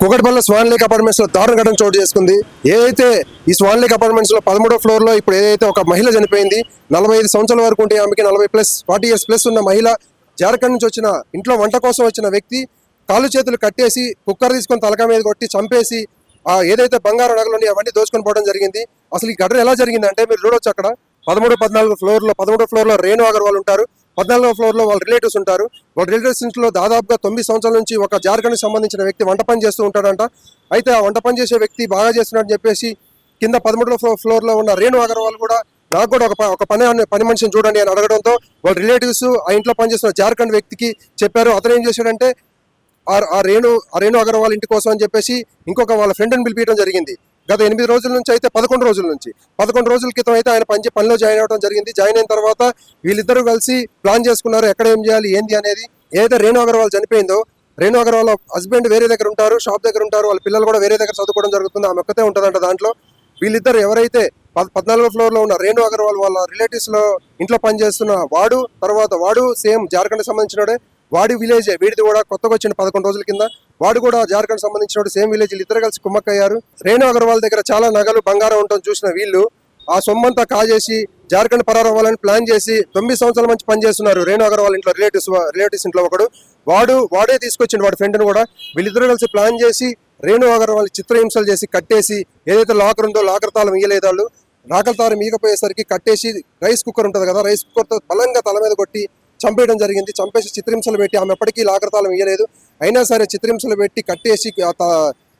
Kukatpally Swan Lake అపార్ట్మెంట్స్లో దారుణ ఘటన చోటు చేసుకుంది. ఏదైతే ఈ స్వాన్ లేక్ అపార్ట్మెంట్స్లో పదమూడో ఫ్లోర్లో ఇప్పుడు ఏదైతే ఒక మహిళ చనిపోయింది నలభై ఐదు సంవత్సరాల వరకు ఉంటే ఆమెకి నలభై ప్లస్ ఫార్టీ ఇయర్స్ ప్లస్ ఉన్న మహిళ జార్ఖండ్ నుంచి వచ్చిన ఇంట్లో వంట కోసం వచ్చిన వ్యక్తి కాళ్ళు చేతులు కట్టేసి కుక్కర్ తీసుకొని తలక మీద కొట్టి చంపేసి ఆ ఏదైతే బంగారు నగలు అవన్నీ దోచుకొని పోవడం జరిగింది. అసలు ఈ ఘటన ఎలా జరిగింది అంటే మీరు చూడొచ్చు అక్కడ. పదమూడు పద్నాలుగు ఫ్లోర్లో పదమూడో ఫ్లోర్లో రేణు అగర్వాల్ ఉంటారు. పద్నాలుగో ఫ్లోర్లో వాళ్ళ రిలేటివ్స్ ఉంటారు. వాళ్ళ రిలేటివ్స్ ఇంట్లో దాదాపుగా తొమ్మిది సంవత్సరాల నుంచి ఒక జార్ఖండ్ సంబంధించిన వ్యక్తి వంట పని చేస్తూ ఉంటాడంట. అయితే ఆ వంట పని చేసే వ్యక్తి బాగా చేస్తున్నాడని చెప్పేసి కింద పదమూడో ఫ్లో- ఉన్న రేణు అగర్వాల్ కూడా నాకు కూడా ఒక ఒక పని అనే- పని మనిషిని చూడండి అని అడగడంతో వాళ్ళ రిలేటివ్స్ ఆ ఇంట్లో పనిచేస్తున్న జార్ఖండ్ వ్యక్తికి చెప్పారు. అతను ఏం చేశాడంటే ఆ- ఆ రేణు ఆ రేణు అగర్వాల్ ఇంటి కోసం అని చెప్పేసి ఇంకొక వాళ్ళ ఫ్రెండ్ని పిలిపించడం జరిగింది. గత ఎనిమిది రోజుల నుంచి అయితే పదకొండు రోజుల నుంచి. పదకొండు రోజుల క్రితం అయితే ఆయన పని పనిలో జాయిన్ అవ్వడం జరిగింది. జాయిన్ అయిన తర్వాత వీళ్ళిద్దరూ కలిసి ప్లాన్ చేసుకున్నారు ఎక్కడ ఏం చేయాలి ఏంది అనేది. ఏదైతే రేణు అగర్వాల్ చనిపోయిందో రేణు అగర్వాల్ హస్బెండ్ వేరే దగ్గర ఉంటారు షాప్ దగ్గర ఉంటారు వాళ్ళ పిల్లలు కూడా వేరే దగ్గర చదువుకోవడం జరుగుతుంది ఆమె ఒక్కతే ఉంటుందంట దాంట్లో. వీళ్ళిద్దరు ఎవరైతే పద్- పద్నాలుగో ఫ్లోర్లో ఉన్న రేణు అగర్వాల్ వాళ్ళ రిలేటివ్స్లో ఇంట్లో పనిచేస్తున్న వాడు తర్వాత వాడు సేమ్ జార్ఖండ్ సంబంధించినడే వాడి విలేజ్ వీడిది కూడా కొత్తగా వచ్చిన పదకొండు రోజుల కింద. వాడు కూడా జార్ఖండ్ సంబంధించిన సేమ్ విలేజ్ ఇద్దరు కలిసి కుమ్మక్కయ్యారు రేణు అగర్వాల్ దగ్గర చాలా నగలు బంగారం ఉండటం చూసిన వీళ్ళు ఆ సొమ్మంతా కాజేసి జార్ఖండ్ పరారవ్వాలని ప్లాన్ చేసి తొమ్మిది సంవత్సరాల నుంచి పనిచేస్తున్నారు రేణు అగర్వాల్ ఇంట్లో రిలేటివ్స్ రిలేటివ్స్ ఇంట్లో ఒకడు. వాడు వాడే తీసుకొచ్చిండు వాడి ఫ్రెండ్ని కూడా. వీళ్ళిద్దరు కలిసి ప్లాన్ చేసి రేణు అగర్వాల్ చిత్రహింసలు చేసి కట్టేసి ఏదైతే లాకర్ ఉందో లాకర్ తాళం ఇయ్యలేదు వాళ్ళు. లాకర్ తాళం ఈగపోయేసరికి కట్టేసి రైస్ కుక్కర్ ఉంటుంది కదా రైస్ కుక్కర్తో బలంగా తల మీద కొట్టి చంపేయడం జరిగింది. చంపేసి చిత్రింసలు పెట్టి ఆమె ఎప్పటికీ లాకర్ ఇయ్యలేదు. అయినా సరే చిత్రింసలు పెట్టి కట్టేసి ఆ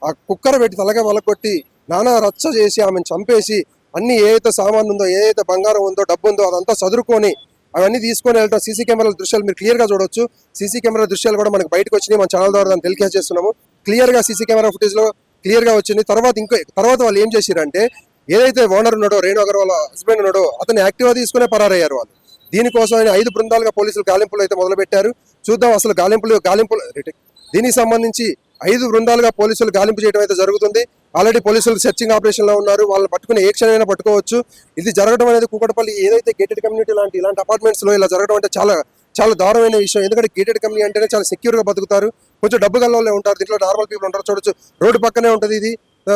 ఆ కుక్కర్ పెట్టి తలగా వలకొట్టి నానా రచ్చ చేసి ఆమెను చంపేసి అన్ని ఏదైతే సామాన్ ఉందో ఏదైతే బంగారం ఉందో డబ్బు ఉందో అదంతా చదురుకొని అవన్నీ తీసుకొని వెళ్ళటం సీసీ కెమెరాల దృశ్యాలు మీరు క్లియర్గా చూడొచ్చు. సీసీ కెమెరా దృశ్యాలు కూడా మనకు బయటకు వచ్చినాయి. మన ఛానల్ ద్వారా దాన్ని టెలికాస్ట్ చేస్తున్నాము. క్లియర్గా సీసీ కెమెరా ఫుటేజ్లో క్లియర్గా వచ్చింది. తర్వాత ఇంకో తర్వాత వాళ్ళు ఏం చేశారంటే ఏదైతే ఓనర్ ఉన్నాడో రేణు అగర్వాల్ హస్బెండ్ ఉన్నాడో అతను యాక్టివ్గా తీసుకునే పరారయ్యారు వాళ్ళు. దీనికోసం ఆయన ఐదు బృందాలుగా పోలీసులు గాలింపులు అయితే మొదలుపెట్టారు. చూద్దాం అసలు గాలింపులు గాలింపులు దీనికి సంబంధించి ఐదు బృందాలుగా పోలీసులు గాలింపు చేయడం అయితే జరుగుతుంది. ఆల్రెడీ పోలీసులు సెర్చింగ్ ఆపరేషన్లో ఉన్నారు. వాళ్ళని పట్టుకుని ఏ క్షణమైనా పట్టుకోవచ్చు. ఇది జరగడం అనేది కూకటపల్లి ఏదైతే గేటెడ్ కమ్యూనిటీ లాంటి ఇలాంటి అపార్ట్మెంట్స్లో ఇలా జరగడం అంటే చాలా చాలా దారుణమైన విషయం. ఎందుకంటే గేటెడ్ కంపెనీ అంటేనే చాలా సెక్యూర్గా బతుకుతారు. కొంచెం డబ్బు గల్లోనే ఉంటారు. దీంట్లో నార్మల్ పీపుల్ ఉంటారు చూడొచ్చు. రోడ్డు పక్కనే ఉంటుంది ఇది.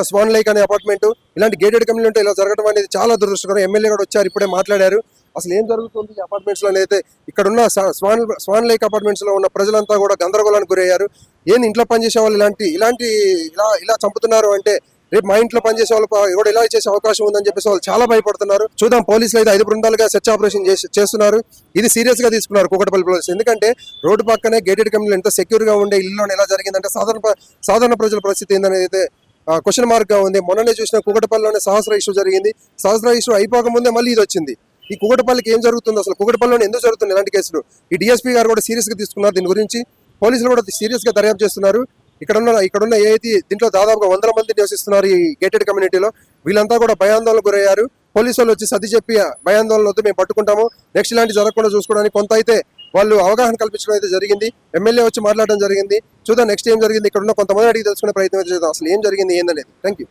స్వాన్ లైక్ అనే అపార్ట్మెంట్ ఇలాంటి గేటెడ్ కమ్యూనిటీ ఇలా జరగడం అనేది చాలా దురదృష్టకరం. ఎమ్మెల్యే కూడా వచ్చారు ఇప్పుడే మాట్లాడారు. అసలు ఏం జరుగుతుంది? ఈ అపార్ట్మెంట్స్లో అయితే ఇక్కడ ఉన్న స్వాన్ స్వాన్ లేక్ అపార్ట్మెంట్స్లో ఉన్న ప్రజలంతా కూడా గందరగోళానికి గురయ్యారు. ఏంది ఇంట్లో పనిచేసే వాళ్ళు ఇలాంటి ఇలాంటి ఇలా ఇలా చంపుతున్నారు అంటే రేపు మా ఇంట్లో పనిచేసే వాళ్ళు ప- కూడా ఇలా చేసే అవకాశం ఉందని చెప్పేసి వాళ్ళు చాలా భయపడుతున్నారు. చూద్దాం పోలీసులు అయితే ఐదు బృందాలుగా సెర్చ్ ఆపరేషన్ చేసి చేస్తున్నారు. ఇది సీరియస్గా తీసుకున్నారు కూకటపల్లి పోలీస్ ఎందుకంటే రోడ్డు పక్కనే గేటెడ్ కమ్యూనిటీ ఎంత సెక్యూర్గా ఉండే ఇల్లు ఎలా జరిగిందంటే సాధారణ సాధారణ ప్రజల పరిస్థితి ఏందనేది అయితే క్వశ్చన్ మార్క్గా ఉంది. మొన్ననే చూసిన కూకటపల్లిలోనే సహస్ర ఇష్యూ జరిగింది. సహస్ర ఇష్యూ అయిపోక ముందే మళ్ళీ ఇది వచ్చింది. ఈ కుగటపల్లికి ఏం జరుగుతుంది? అసలు కుగటపల్లిలో ఎందుకు జరుగుతుంది ఇలాంటి కేసులు? ఈ డిఎస్పీ గారు కూడా సీరియస్గా తీసుకున్నారు దీని గురించి. పోలీసులు కూడా సీరియస్గా దర్యాప్తు చేస్తున్నారు. ఇక్కడ ఉన్న ఇక్కడ ఉన్న ఏఐతి దీంట్లో దాదాపుగా వందల మంది నివసిస్తున్నారు ఈ గేటెడ్ కమ్యూనిటీలో వీళ్ళంతా కూడా భయాందోళన గురయ్యారు. పోలీసు వాళ్ళు వచ్చి సర్ది చెప్పి భయాందోళన వద్దు మేము పట్టుకుంటాము. నెక్స్ట్ ఇలాంటి జరగకుండా చూసుకోవడానికి కొంత అయితే వాళ్ళు అవగాహన కల్పించడం అయితే జరిగింది. ఎమ్మెల్యే వచ్చి మాట్లాడడం జరిగింది. చూద్దాం నెక్స్ట్ ఏం జరిగింది? ఇక్కడ ఉన్న కొంతమంది అడిగి తెలుసుకునే ప్రయత్నం అయితే చేద్దాం. అసలు ఏం జరిగింది ఏందనేది. Thank you